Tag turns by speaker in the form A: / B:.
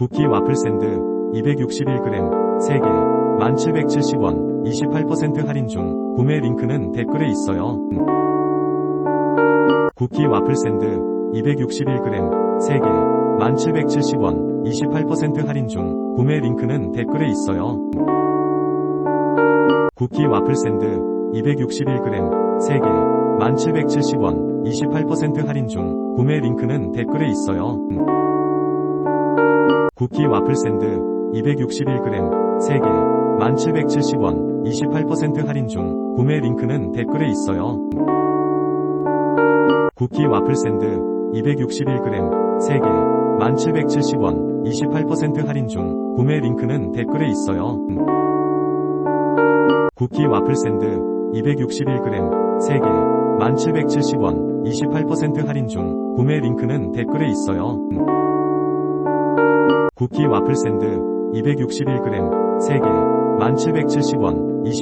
A: 쿠키 와플 샌드 261g 3개 1770원 28% 할인 중 구매 링크는 댓글에 있어요. 쿠키 와플 샌드 261g 3개 1770원 28% 할인 중 구매 링크는 댓글에 있어요. 쿠키 와플 샌드 261g 3개 1770원 28% 할인 중 구매 링크는 댓글에 있어요. 쿠키 와플 샌드 261g 3개 1770원 28% 할인 중 구매 링크는 댓글에 있어요. 쿠키 와플 샌드 261g 3개 1770원 28% 할인 중 구매 링크는 댓글에 있어요. 쿠키 와플 샌드 261g 3개 1770원 28% 할인 중 구매 링크는 댓글에 있어요. 쿠키 와플 샌드 261g 3개 1770원 20